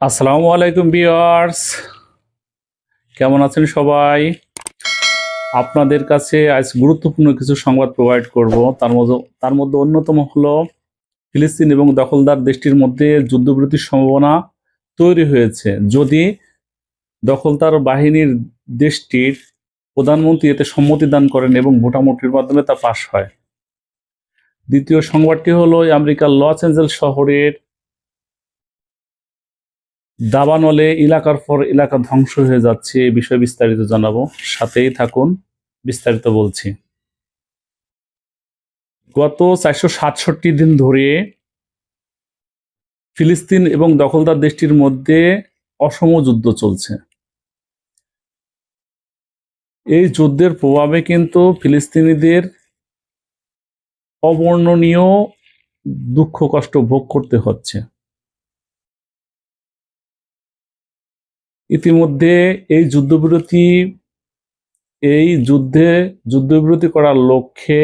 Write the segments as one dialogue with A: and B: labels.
A: আসসালামু আলাইকুম বিয়ার্স কেমন আছেন সবাই? আপনাদের কাছে আজ গুরুত্বপূর্ণ কিছু সংবাদ প্রোভাইড করব। তার মধ্যে তার মধ্যে অন্যতম হলো, ফিলিস্তিন এবং দখলদার দেশটির মধ্যে যুদ্ধবিরতির সম্ভাবনা তৈরি হয়েছে। যদি দখলদার বাহিনীর দেশটির প্রধানমন্ত্রী এতে সম্মতি দান করেন এবং ভোটামুটির মাধ্যমে তা পাশ হয়। দ্বিতীয় সংবাদটি হলো, আমেরিকার লস অ্যাঞ্জেলস শহরের দাবানলে এলাকার পর এলাকা ধ্বংস হয়ে যাচ্ছে এই বিষয়ে বিস্তারিত জানাব। সাথেই থাকুন, বিস্তারিত বলছি। গত চারশো সাতষট্টি দিন ধরে ফিলিস্তিন এবং দখলদার দেশটির মধ্যে অসম যুদ্ধ চলছে। এই যুদ্ধের প্রভাবে কিন্তু ফিলিস্তিনিদের অবর্ণনীয় দুঃখ কষ্ট ভোগ করতে হচ্ছে। ইতিমধ্যে এই যুদ্ধবিরতি, এই যুদ্ধে যুদ্ধবিরতি করার লক্ষ্যে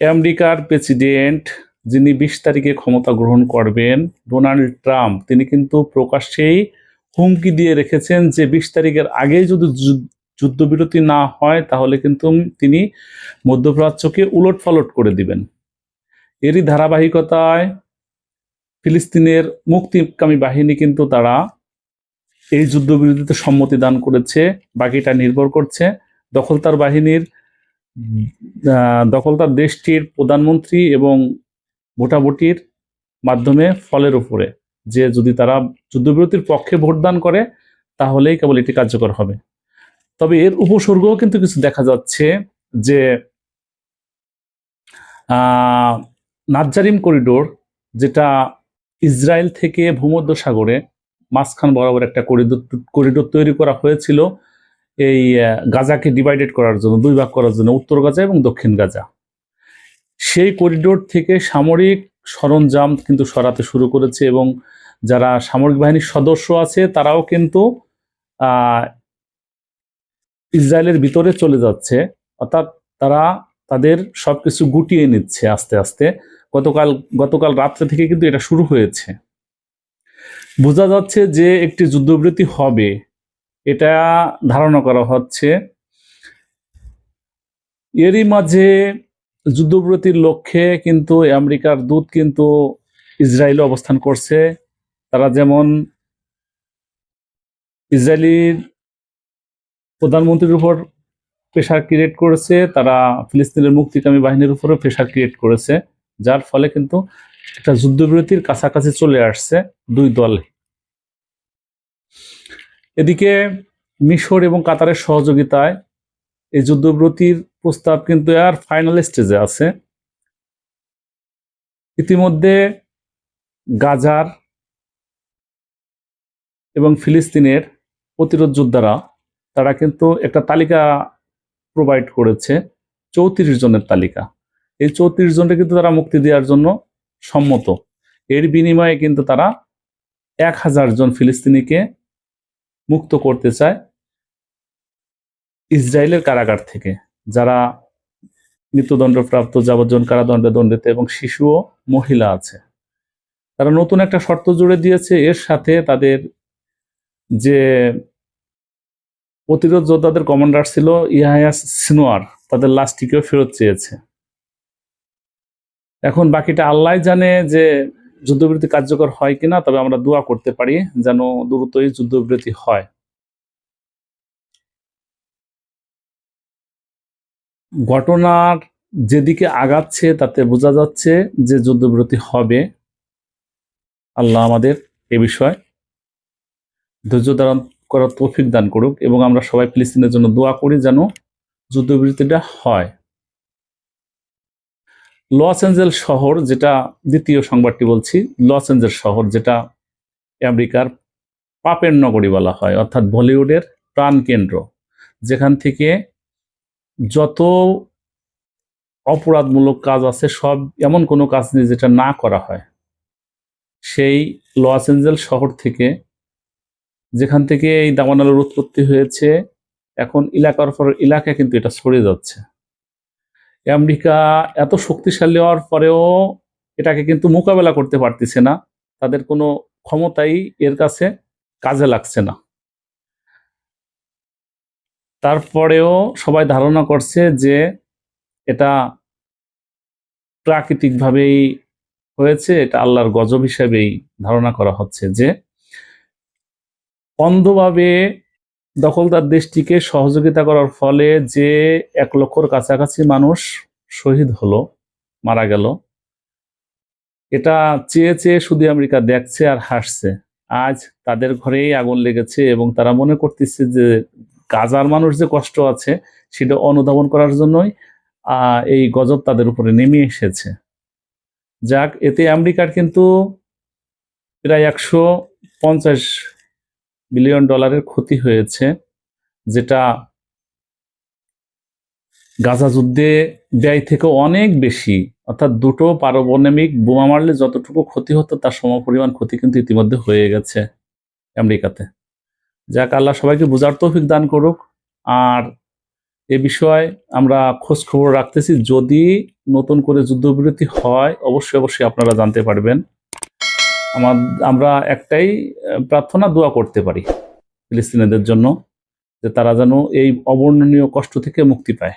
A: আমেরিকার প্রেসিডেন্ট, যিনি বিশ তারিখে ক্ষমতা গ্রহণ করবেন, ডোনাল্ড ট্রাম্প, তিনি কিন্তু প্রকাশ্যেই হুমকি দিয়ে রেখেছেন যে বিশ তারিখের আগেই যদি যুদ্ধবিরতি না হয়, তাহলে কিন্তু তিনি মধ্যপ্রাচ্যকে উলট পালট করে দিবেন। এরই ধারাবাহিকতায় ফিলিস্তিনের মুক্তিকামী বাহিনী কিন্তু তারা এই যুদ্ধবিরতিতে সম্মতি দান করেছে বাকিটা নির্ভর করছে। দখলদার বাহিনীর আহ, দখলদার দেশটির প্রধানমন্ত্রী এবং ভোটাভুটির মাধ্যমে ফলের উপরে। যে যদি তারা যুদ্ধবিরতির পক্ষে ভোটদান করে তাহলেই কেবল এটি কার্যকর হবে। তবে এর উপসর্গও কিন্তু কিছু দেখা যাচ্ছে যে আহ, নাজ্জারিম করিডোর যেটা ইসরায়েল থেকে ভূমধ্য সাগরে মাঝখান বরাবর একটা করিডোর করিডোর তৈরি করা হয়েছিল। এই গাজাকে ডিভাইডেড করার জন্য, দুই ভাগ করার জন্য, উত্তর গাজা এবং দক্ষিণ গাজা। সেই করিডোর থেকে সামরিক সরঞ্জাম কিন্তু সরাতে শুরু করেছে এবং যারা সামরিক বাহিনীর সদস্য আছে, তারাও কিন্তু ইসরায়েলের ভিতরে চলে যাচ্ছে। অর্থাৎ তারা তাদের সবকিছু গুটিয়ে নিচ্ছে আস্তে আস্তে। গতকাল গতকাল রাত্রে থেকে কিন্তু এটা শুরু হয়েছে। বোঝা যাচ্ছে যে একটি যুদ্ধবিরতি হবে। এটা ধারণা করা হচ্ছে। এরই মাঝে যুদ্ধবিরতির লক্ষ্যে কিন্তু আমেরিকার দূত কিন্তু ইসরায়েলে অবস্থান করছে। তারা যেমন ইসরায়েলির প্রধানমন্ত্রীর উপর প্রেশার ক্রিয়েট করেছে, তারা ফিলিস্তিনের মুক্তিকামী বাহিনীর উপরও প্রেশার ক্রিয়েট করেছে, যার ফলে কিন্তু একটা যুদ্ধবিরতির কাছাকাছি চলে আসছে দুই দল। এদিকে মিশর এবং কাতারের সহযোগিতায় এই যুদ্ধবিরতির প্রস্তাব কিন্তু আর ফাইনাল স্টেজে আছে। ইতিমধ্যে গাজার এবং ফিলিস্তিনের প্রতিরোধ যোদ্ধারা, তারা কিন্তু একটা তালিকা প্রোভাইড করেছে, চৌত্রিশ জনের তালিকা। এই চৌত্রিশ জনকে কিন্তু তারা মুক্তি দেওয়ার জন্য সম্মত। এর বিনিময়ে কিন্তু তারা এক হাজার জন ফিলিস্তিনিকে মুক্ত করতে চায় ইসরায়েলের কারাগার থেকে, যারা মৃত্যুদণ্ডপ্রাপ্ত, যাবজ্জীবন কারাদণ্ডে, দণ্ডিত এবং শিশু ও মহিলা আছে। তারা নতুন একটা শর্ত জুড়ে দিয়েছে, এর সাথে তাদের যে প্রতিরোধ যোদ্ধাদের কমান্ডার ছিল ইহায়া সিনোয়ার, তাদের লাশটিকেও ফেরত চেয়েছে। এখন বাকিটা আল্লাহ জানে যে যুদ্ধবিরতি কার্যকর হয় কিনা, তবে আমরা দোয়া করতে পারি যেন দ্রুতই যুদ্ধবিরতি হয়। ঘটনার যেদিকে আগাচ্ছে, তাতে বোঝা যাচ্ছে যে যুদ্ধবিরতি হবে। আল্লাহ আমাদের এ বিষয়ে ধৈর্য ধারণ করার তৌফিক দান করুক এবং আমরা সবাই ফিলিস্তিনের জন্য দোয়া করি যেন যুদ্ধবিরতিটা হয়। লস অ্যাঞ্জেল শহর যেটা দ্বিতীয় সংবাদটি বলছি, লস অ্যাঞ্জেল শহর যেটা আমেরিকার পাপের নগরী বলা হয়, অর্থাৎ বলিউডের প্রাণকেন্দ্র। যেখান থেকে যত অপরাধমূলক কাজ আছে, সব এমন কোনো কাজ নেই যেটা না করা হয়। সেই লস অ্যাঞ্জেল শহর থেকে যেখান থেকে এই দাবানলের উৎপত্তি হয়েছে, এখন এলাকার পর এলাকা কিন্তু এটা সরে যাচ্ছে। আমেরিকা এত শক্তিশালী হওয়ার পরেও এটাকে কিন্তু মোকাবেলা করতে পারতেছে না। তাদের কোনো ক্ষমতাই এর কাছে কাজে লাগছে না। তারপরেও সবাই ধারণা করছে যে এটা প্রাকৃতিকভাবেই হয়েছে, এটা আল্লাহর গজব হিসেবেই ধারণা করা হচ্ছে যে অন্ধভাবে দখলদার দেশটিকে সহযোগিতা করার ফলে যে এক লক্ষর কাছাকাছি মানুষ শহীদ হলো, মারা গেল, এটা চেয়ে চেয়ে শুধু আমেরিকা দেখছে আর হাসছে। আজ তাদের ঘরেই আগুন লেগেছে এবং তারা মনে করতেছে যে গাজার মানুষ যে কষ্ট আছে, সেটা অনুধাবন করার জন্যই এই গজব তাদের উপরে নেমে এসেছে। যাক, এতে আমেরিকার কিন্তু প্রায় একশো পঞ্চাশ বিলিয়ন ডলারের ক্ষতি হয়েছে, যেটা গাজা যুদ্ধে ব্যয় থেকে অনেক বেশি, অর্থাৎ দুটো পারমাণবিক বোমা মারলে যতটুকু ক্ষতি হতো তার সমপরিমাণ ক্ষতি কিন্তু ইতিমধ্যে হয়ে গেছে আমেরিকাতে। যাক, আল্লাহ সবাইকে বোঝার তৌফিক দান করুক। আর এ বিষয়ে আমরা খোঁজ খবর রাখতেছি। যদি নতুন করে যুদ্ধবিরতি হয়, অবশ্যই অবশ্যই আপনারা জানতে পারবেন। আমার, আমরা একটাই প্রার্থনা দোয়া করতে পারি ফিলিস্তিনিদের জন্য, যে তারা যেন এই অবর্ণনীয় কষ্ট থেকে মুক্তি পায়।